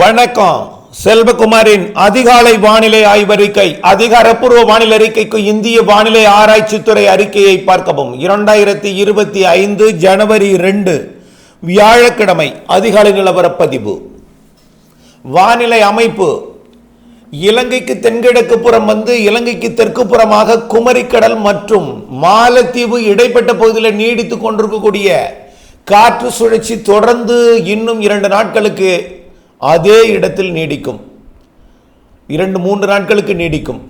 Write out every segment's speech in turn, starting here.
வணக்கம். செல்வகுமாரின் அதிகாலை வானிலை ஆய்வறிக்கை அதிகாரப்பூர்வ வானிலை அறிக்கைக்கு இந்திய வானிலை ஆராய்ச்சித்துறை அறிக்கையை பார்க்கவும். இரண்டாயிரத்தி இருபத்தி ஐந்து ஜனவரி ரெண்டு வியாழக்கிழமை அதிகாலை நிலவரப்பதிவு. வானிலை அமைப்பு. இலங்கைக்கு தென்கிழக்கு புறம் வந்து இலங்கைக்கு தெற்கு புறமாக குமரிக்கடல் மற்றும் மாலத்தீவு இடைப்பட்ட பகுதியில் நீடித்துக் கொண்டிருக்கக்கூடிய காற்று சுழற்சி தொடர்ந்து இன்னும் இரண்டு நாட்களுக்கு அதே இடத்தில் நீடிக்கும். இரண்டு மூன்று நாட்களுக்கு நீடிக்கும்.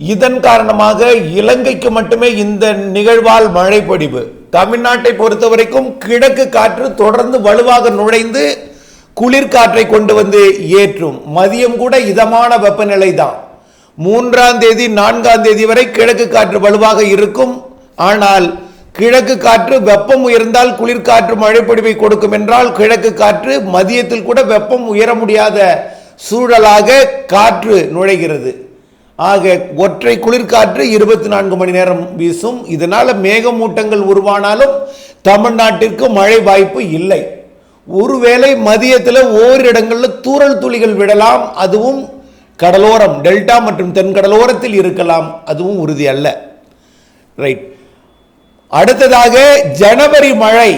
இதன் காரணமாக இலங்கைக்கு மட்டுமே இந்த நிகழ்வால் மழை பொழிவு. தமிழ்நாட்டை பொறுத்தவரைக்கும் கிழக்கு காற்று தொடர்ந்து வலுவாக நுழைந்து குளிர்காற்றை கொண்டு வந்து ஏற்றும். மதியம் கூட இதமான வெப்பநிலை தான் மூன்றாம் தேதி நான்காம் தேதி வரை கிழக்கு காற்று வலுவாக இருக்கும். ஆனால் கிழக்கு காற்று வெப்பம் உயர்ந்தால் குளிர்காற்று மழைப்பொழிவை கொடுக்கும் என்றால் கிழக்கு காற்று மதியத்தில் கூட வெப்பம் உயர முடியாத சூழலாக காற்று நுழைகிறது. ஆக ஒற்றை குளிர்காற்று இருபத்தி நான்கு மணி நேரம் வீசும். இதனால் மேகமூட்டங்கள் உருவானாலும் தமிழ்நாட்டிற்கு மழை வாய்ப்பு இல்லை. ஒருவேளை மதியத்தில் ஓரிடங்களில் தூறல் துளிகள் விடலாம். அதுவும் கடலோரம் டெல்டா மற்றும் தென்கடலோரத்தில் இருக்கலாம். அதுவும் உறுதி அல்ல. ரைட். அடுத்ததாக ஜனவரி மழை.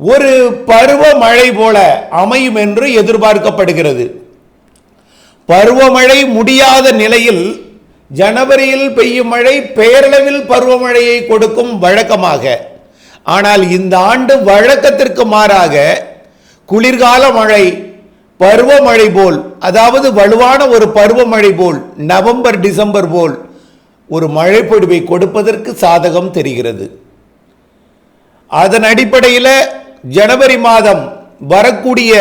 ஒரு பருவ மழை போல அமையும் என்று எதிர்பார்க்கப்படுகிறது. பருவமழை முடியாத நிலையில் ஜனவரியில் பெய்யும் மழை பெயரளவில் பருவமழையை கொடுக்கும் வழக்கமாக. ஆனால் இந்த ஆண்டு வழக்கத்திற்கு மாறாக குளிர்கால மழை பருவமழை போல் அதாவது வலுவான ஒரு பருவமழை போல் நவம்பர் டிசம்பர் போல் ஒரு மழை கொடுப்பதற்கு சாதகம் தெரிகிறது. அதன் அடிப்படையில் ஜனவரி மாதம் வரக்கூடிய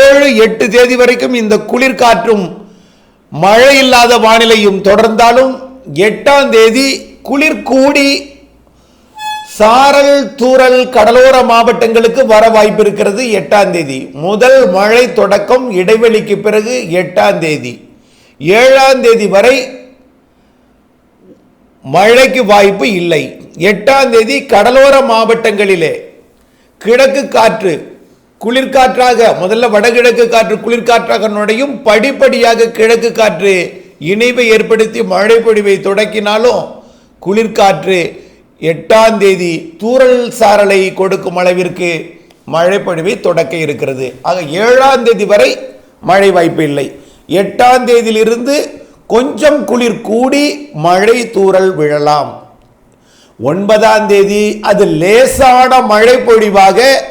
ஏழு எட்டு தேதி வரைக்கும் இந்த குளிர்காற்றும் மழை இல்லாத வானிலையும் தொடர்ந்தாலும் எட்டாம் தேதி குளிர் கூடி சாரல் தூறல் கடலோர மாவட்டங்களுக்கு வர வாய்ப்பு இருக்கிறது எட்டாம் தேதி. முதல் மழை தொடக்கம் இடைவெளிக்கு பிறகு எட்டாம் தேதி. ஏழாம் தேதி வரை மழைக்கு வாய்ப்பு இல்லை. எட்டாம் தேதி கடலோர மாவட்டங்களிலே கிழக்கு காற்று குளிர்காற்றாக முதல்ல வடகிழக்கு காற்று குளிர்காற்றாக நுழையும் படிப்படியாக கிழக்கு காற்று இணைவை ஏற்படுத்தி மழை பொழிவை தொடக்கினாலும் குளிர்காற்று எட்டாம் தேதி தூறல் சாரலை கொடுக்கும் அளவிற்கு மழை பொழிவை தொடக்க இருக்கிறது. ஆக ஏழாம் தேதி வரை மழை வாய்ப்பு இல்லை. எட்டாம் தேதியிலிருந்து கொஞ்சம் குளிர் கூடி மழை தூறல் விழலாம். ஒன்பதாம் தேதி அது லேசான மழை பொழிவாக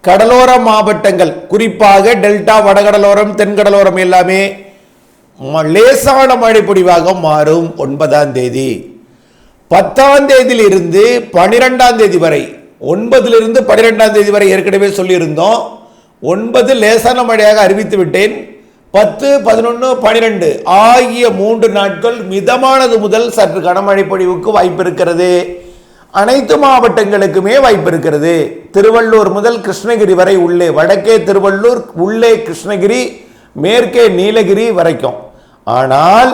கடலோர மாவட்டங்கள் குறிப்பாக டெல்டா வடகடலோரம் தென்கடலோரம் எல்லாமே ம- லேசான மழை பொழிவாக மாறும் ஒன்பதாம் தேதி. பத்தாம் தேதியிலிருந்து பனிரெண்டாம் தேதி வரை ஒன்பதிலிருந்து பனிரெண்டாம் தேதி வரை ஏற்கனவே சொல்லியிருந்தோம். ஒன்பது லேசான மழையாக அறிவித்து விட்டேன். பத்து பதினொன்று பனிரெண்டு ஆகிய மூன்று நாட்கள் மிதமானது முதல் சற்று கனமழை பொழிவுக்கு வாய்ப்பு இருக்கிறது அனைத்து மாவட்டங்களுக்குமே வாய்ப்பு இருக்கிறது திருவள்ளூர் முதல் கிருஷ்ணகிரி வரை உள்ளே வடக்கே திருவள்ளூர் உள்ளே கிருஷ்ணகிரி மேற்கே நீலகிரி வரைக்கும். ஆனால்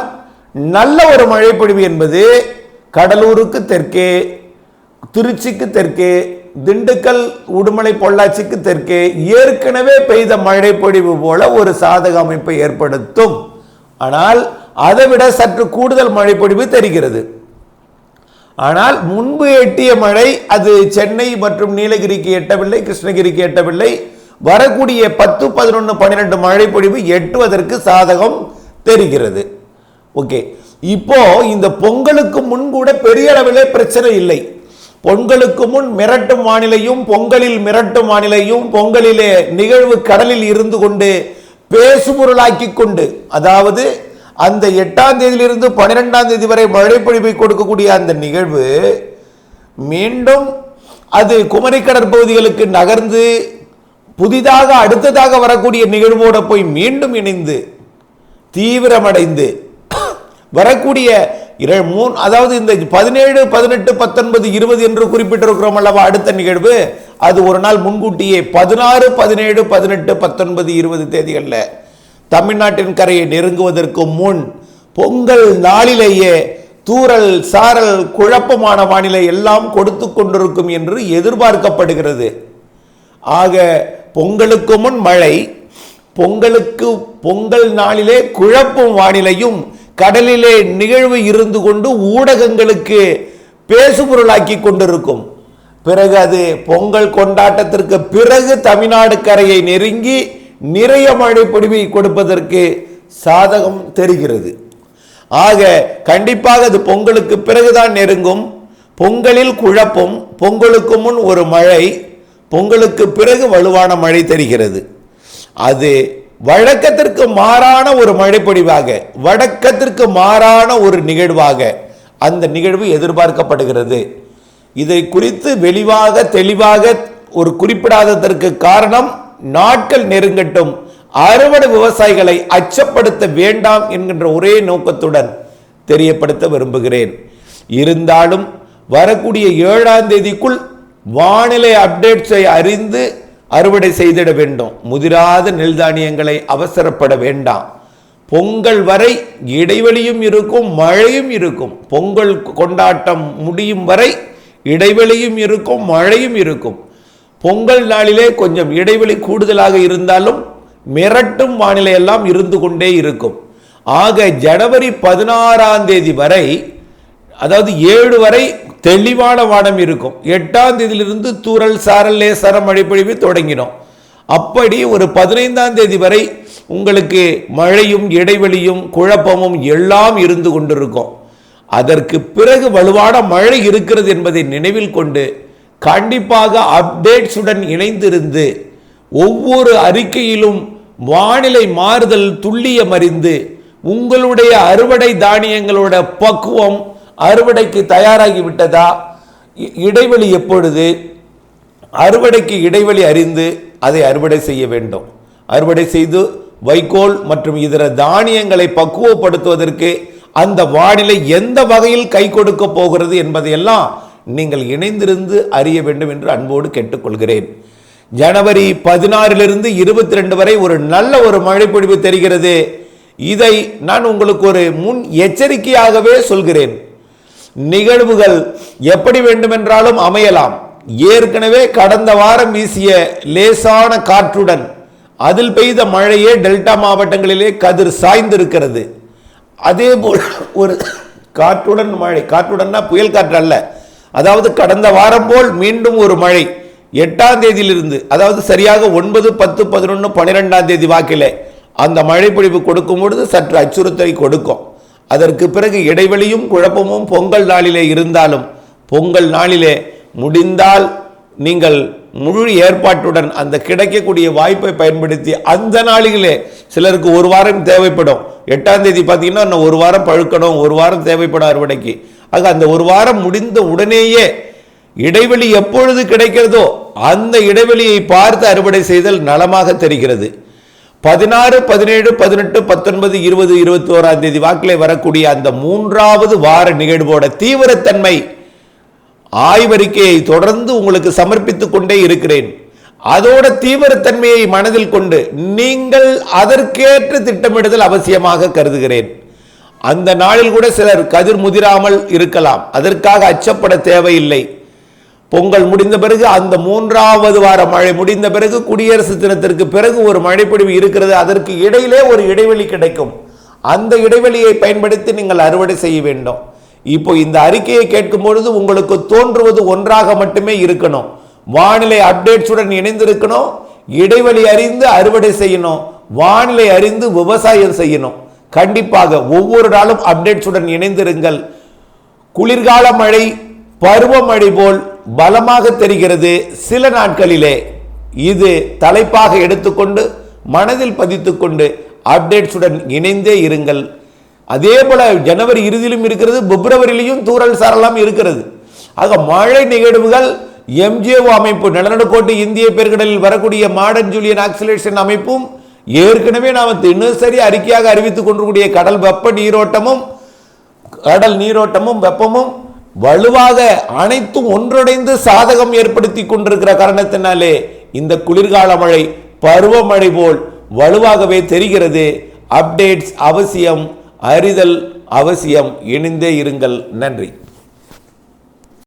நல்ல ஒரு மழைப்பொழிவு என்பது கடலூருக்கு தெற்கே திருச்சிக்கு தெற்கே திண்டுக்கல் உடுமலை பொள்ளாச்சிக்கு தெற்கே ஏற்கனவே பெய்த மழை பொழிவு போல ஒரு சாதக அமைப்பை ஏற்படுத்தும். ஆனால் அதை விட சற்று கூடுதல் மழை பொழிவு தெரிகிறது. ஆனால் முன்பு எட்டிய மழை அது சென்னை மற்றும் நீலகிரிக்கு எட்டவில்லை கிருஷ்ணகிரிக்கு எட்டவில்லை. வரக்கூடிய பத்து பதினொன்று பன்னிரெண்டு மழை பொழிவு எட்டுவதற்கு சாதகம் தெரிகிறது. ஓகே. இப்போ இந்த பொங்கலுக்கு முன் கூட பெரிய அளவிலே பிரச்சனை இல்லை. பொங்கலுக்கு முன் மிரட்டும் வானிலையும் பொங்கலில் மிரட்டும் வானிலையும் பொங்கலிலே நிகழ்வு கடலில் இருந்து கொண்டு பேசுபொருளாக்கி கொண்டு அதாவது அந்த எட்டாம் தேதியிலிருந்து பன்னிரெண்டாம் தேதி வரை மழைப்பொழிவை கொடுக்கக்கூடிய அந்த நிகழ்வு மீண்டும் அது குமரி கடற்பகுதிகளுக்கு நகர்ந்து புதிதாக அடுத்ததாக வரக்கூடிய நிகழ்வோடு போய் மீண்டும் இணைந்து தீவிரமடைந்து வரக்கூடிய மூணு அதாவது இந்த பதினேழு பதினெட்டு பத்தொன்பது இருபது என்று குறிப்பிட்டிருக்கிறோம் அல்லவா அடுத்த நிகழ்வு? அது ஒரு நாள் முன்கூட்டியே பதினாறு பதினேழு பதினெட்டு பத்தொன்பது இருபது தேதிகளில் தமிழ்நாட்டின் கரையை நெருங்குவதற்கு முன் பொங்கல் நாளிலேயே தூறல் சாரல் குழப்பமான வானிலை எல்லாம் கொடுத்து கொண்டிருக்கும் என்று எதிர்பார்க்கப்படுகிறது. ஆக பொங்கலுக்கு முன் மழை பொங்கலுக்கு பொங்கல் நாளிலே குழப்பும் வானிலையும் கடலிலே நிகழ்வு இருந்து கொண்டு ஊடகங்களுக்கு பேசுபொருளாக்கி கொண்டிருக்கும். பிறகு அது பொங்கல் கொண்டாட்டத்திற்கு பிறகு தமிழ்நாடு கரையை நெருங்கி நிறைய மழை பொழிவை கொடுப்பதற்கு சாதகம் தெரிகிறது. ஆக கண்டிப்பாக அது பொங்கலுக்கு பிறகுதான் நெருங்கும். பொங்கலில் குழப்பம் பொங்கலுக்கு முன் ஒரு மழை பொங்கலுக்கு பிறகு வலுவான மழை தெரிகிறது. அது வழக்கத்திற்கு மாறான ஒரு மழைப்பொழிவாக வழக்கத்திற்கு மாறான ஒரு நிகழ்வாக அந்த நிகழ்வு எதிர்பார்க்கப்படுகிறது. இதை குறித்து வெளிவாக தெளிவாக ஒரு குறிப்பிடாததற்கு காரணம் நாட்கள் நெருங்கட்டும் அறுவடை விவசாயிகளை அச்சப்படுத்த வேண்டாம் என்கின்ற ஒரே நோக்கத்துடன் தெரியப்படுத்த விரும்புகிறேன். இருந்தாலும் வரக்கூடிய ஏழாம் தேதிக்குள் வானிலை அப்டேட்ஸை அறிந்து அறுவடை செய்திட வேண்டும். முதிராத நெல் தானியங்களை அவசரப்பட வேண்டாம். பொங்கல் வரை இடைவெளியும் இருக்கும் மழையும் இருக்கும். பொங்கல் கொண்டாட்டம் முடியும் வரை இடைவெளியும் இருக்கும் மழையும் இருக்கும். பொங்கல் நாளிலே கொஞ்சம் இடைவெளி கூடுதலாக இருந்தாலும் மிரட்டும் வானிலை எல்லாம் இருந்து கொண்டே இருக்கும். ஆக ஜனவரி பதினாறாம் தேதி வரை அதாவது ஏழு வரை தெளிவான வானம் இருக்கும். எட்டாம் தேதியிலிருந்து தூரல் சாரல் லேசார மழைப்பொழிவு தொடங்கினோம் அப்படி ஒரு பதினைந்தாம் தேதி வரை உங்களுக்கு மழையும் இடைவெளியும் குழப்பமும் எல்லாம் இருந்து கொண்டிருக்கும். அதற்கு பிறகு வலுவான மழை இருக்கிறது என்பதை நினைவில் கொண்டு கண்டிப்பாக அப்டேட்ஸுடன் இணைந்திருந்து ஒவ்வொரு அறிக்கையிலும் வானிலை மாறுதல் துல்லியம் அறிந்து உங்களுடைய அறுவடை தானியங்களோட பக்குவம் அறுவடைக்கு தயாராகி விட்டதா? இ- இடைவெளி எப்பொழுது? அறுவடைக்கு இடைவெளி அறிந்து அதை அறுவடை செய்ய வேண்டும். அறுவடை செய்து வைக்கோல் மற்றும் இதர தானியங்களை பக்குவப்படுத்துவதற்கு அந்த வானிலை எந்த வகையில் கை கொடுக்க போகிறது என்பதையெல்லாம் நீங்கள் இணைந்திருந்து அறிய வேண்டும் என்று அன்போடு கேட்டுக்கொள்கிறேன். ஜனவரி பதினாறிலிருந்து இருபத்தி ரெண்டு வரை ஒரு நல்ல ஒரு மழைப்பொழிவு தெரிகிறது. இதை நான் உங்களுக்கு ஒரு முன் எச்சரிக்கையாகவே சொல்கிறேன். நிகழ்வுகள் எப்படி வேண்டுமென்றாலும் அமையலாம். ஏற்கனவே கடந்த வாரம் வீசிய லேசான காற்றுடன் அதில் பெய்த மழையே டெல்டா மாவட்டங்களிலே கதிர் சாய்ந்திருக்கிறது. அதே போல் ஒரு காற்றுடன் மழை காற்றுடன்னா புயல் காற்று அல்ல. அதாவது கடந்த வாரம் போல் மீண்டும் ஒரு மழை எட்டாம் தேதியிலிருந்து அதாவது சரியாக ஒன்பது பத்து பதினொன்று பன்னிரெண்டாம் தேதி வாக்கில் அந்த மழைப்பொழிவு கொடுக்கும் பொழுது சற்று அச்சுறுத்தலை கொடுக்கும். அதற்கு பிறகு இடைவெளியும் குழப்பமும் பொங்கல் நாளிலே இருந்தாலும் பொங்கல் நாளிலே முடிந்தால் நீங்கள் முழு ஏற்பாட்டுடன் அந்த கிடைக்கக்கூடிய வாய்ப்பை பயன்படுத்தி அந்த நாளிலே சிலருக்கு ஒரு வாரம் தேவைப்படும். எட்டாம் தேதி பார்த்தீங்கன்னா இன்னும் ஒரு வாரம் பழுக்கணும் ஒரு வாரம் தேவைப்படும் அறுவடைக்கு. ஆக அந்த ஒரு வாரம் முடிந்த உடனேயே இடைவெளி எப்பொழுது கிடைக்கிறதோ அந்த இடைவெளியை பார்த்து அறுவடை செய்தல் நலமாக தெரிகிறது. பதினாறு பதினேழு பதினெட்டு பத்தொன்பது இருபது இருபத்தி ஓராம் தேதி வாக்கிலே வரக்கூடிய அந்த மூன்றாவது வார நிகழ்வோட தீவிரத்தன்மை ஆய்வறிக்கையை தொடர்ந்து உங்களுக்கு சமர்ப்பித்துக் கொண்டே இருக்கிறேன். அதோட தீவிரத்தன்மையை மனதில் கொண்டு நீங்கள் அதற்கேற்ற திட்டமிடுதல் அவசியமாக கருதுகிறேன். அந்த நாளில் கூட சிலர் கதிர் முதிராமல் இருக்கலாம். அதற்காக அச்சப்பட தேவையில்லை. பொங்கல் முடிந்த பிறகு அந்த மூன்றாவது வார மழை முடிந்த பிறகு குடியரசு தினத்திற்கு பிறகு ஒரு மழைப்பொழிவு இருக்கிறது. அதற்கு இடையிலே ஒரு இடைவெளி கிடைக்கும். அந்த இடைவெளியை பயன்படுத்தி நீங்கள் அறுவடை செய்ய வேண்டும். இப்போ இந்த அறிக்கையை கேட்கும் பொழுது உங்களுக்கு தோன்றுவது ஒன்றாக மட்டுமே இருக்கணும். வானிலை அப்டேட்ஸுடன் இணைந்திருக்கணும். இடைவெளி அறிந்து அறுவடை செய்யணும். வானிலை அறிந்து விவசாயம் செய்யணும். கண்டிப்பாக ஒவ்வொரு நாளும் அப்டேட்ஸுடன் இணைந்திருங்கள். குளிர்கால மழை பருவமழை போல் பலமாக தெரிகிறது சில நாட்களிலே. இது தலைப்பாக எடுத்துக்கொண்டு மனதில் பதித்துக்கொண்டு அப்டேட்ஸுடன் இணைந்தே இருங்கள். அதே போல ஜனவரி இறுதியிலும் இருக்கிறது பிப்ரவரியிலையும் தூறல் சாரலாம் இருக்கிறது. ஆக மழை நிகழ்வுகள் எம்ஜிஓ அமைப்பு நிலநடுக்கோட்டு இந்திய பெருங்கடலில் வரக்கூடிய மாடர்ன் ஜூலியன் ஆக்சிலேஷன் அமைப்பும் ஏற்கனவே நாம் தினசரி அறிக்கையாக அறிவித்துக் கொண்டிருக்கூடிய கடல் வெப்ப நீரோட்டமும் கடல் நீரோட்டமும் வெப்பமும் வலுவாக அனைத்தும் ஒன்றடைந்து சாதகம் ஏற்படுத்தி கொண்டிருக்கிற காரணத்தினாலே இந்த குளிர்கால மழை பருவமழை போல் வலுவாகவே தெரிகிறது. அப்டேட்ஸ் அவசியம் அறிதல் அவசியம். இணைந்தே இருங்கள். நன்றி.